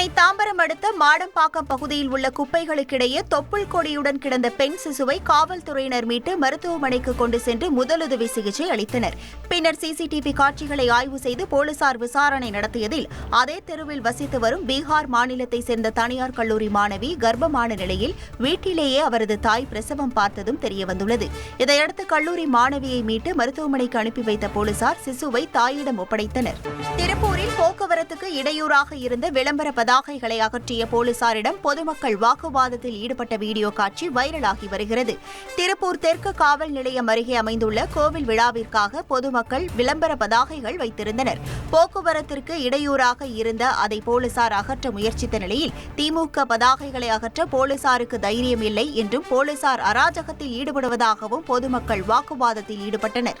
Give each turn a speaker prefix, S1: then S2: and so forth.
S1: சென்னை தாம்பரம் அடுத்த மாடம்பாக்கம் பகுதியில் உள்ள குப்பைகளுக்கிடையே தொப்புள் கொடியுடன் கிடந்த பெண் சிசுவை காவல்துறையினர் மீட்டு மருத்துவமனைக்கு கொண்டு சென்று முதலுதவி சிகிச்சை அளித்தனர். பின்னர் சிசிடிவி காட்சிகளை ஆய்வு செய்து போலீசார் விசாரணை நடத்தியதில் அதே தெருவில் வசித்து வரும் பீகார் மாநிலத்தைச் சேர்ந்த தனியார் கல்லூரி மாணவி கர்ப்பமான நிலையில் வீட்டிலேயே அவரது தாய் பிரசவம் பார்த்ததும் தெரியவந்துள்ளது. இதையடுத்து கல்லூரி மாணவியை மீட்டு மருத்துவமனைக்கு அனுப்பி வைத்த போலீசார் சிசுவை தாயிடம் ஒப்படைத்தனர். திருப்பூரில் போக்குவரத்துக்கு இடையூறாக இருந்த விளம்பர பதாகைகளை அகற்றிய போலீசாரிடம் பொதுமக்கள் வாக்குவாதத்தில் ஈடுபட்ட வீடியோ காட்சி வைரலாகி வருகிறது. திருப்பூர் தெற்கு காவல் நிலையம் அருகே அமைந்துள்ள கோவில் விழாவிற்காக பொதுமக்கள் விளம்பர பதாகைகள் வைத்திருந்தனர். போக்குவரத்திற்கு இடையூறாக இருந்த அதை போலீசார் அகற்ற முயற்சித்த நிலையில் திமுக பதாகைகளை அகற்ற போலீசாருக்கு தைரியம் இல்லை என்றும் போலீசார் அராஜகத்தில் ஈடுபடுவதாகவும் பொதுமக்கள் வாக்குவாதத்தில் ஈடுபட்டனர்.